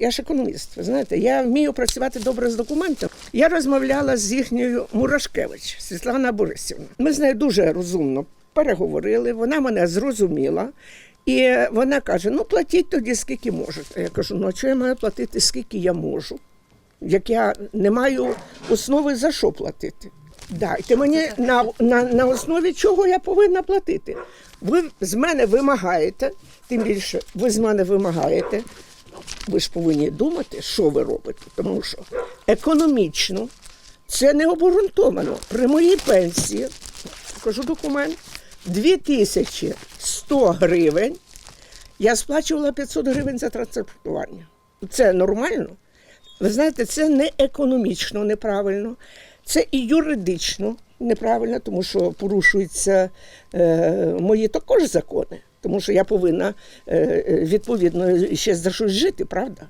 Я ж економіст. Ви знаєте, я вмію працювати добре з документом. Я розмовляла з їхньою Мурашкевич Світлана Борисівна. Ми з нею дуже розумно переговорили. Вона мене зрозуміла. І вона каже: ну платіть тоді скільки можете. Я кажу, ну а чого я маю платити, скільки я можу, як я не маю основи за що платити. Дайте мені на, на, на основі чого я повинна платити. Ви з мене вимагаєте, тим більше ви з мене вимагаєте. Ви ж повинні думати, що ви робите, тому що економічно це не обґрунтовано. При моїй пенсії, покажу документ, 2100 гривень я сплачувала 500 гривень за транспортування. Це нормально? Ви знаєте, це не економічно неправильно, це і юридично неправильно, тому що порушуються е, мої також закони. Тому що я повинна е, е, відповідно ще за щось жити, правда?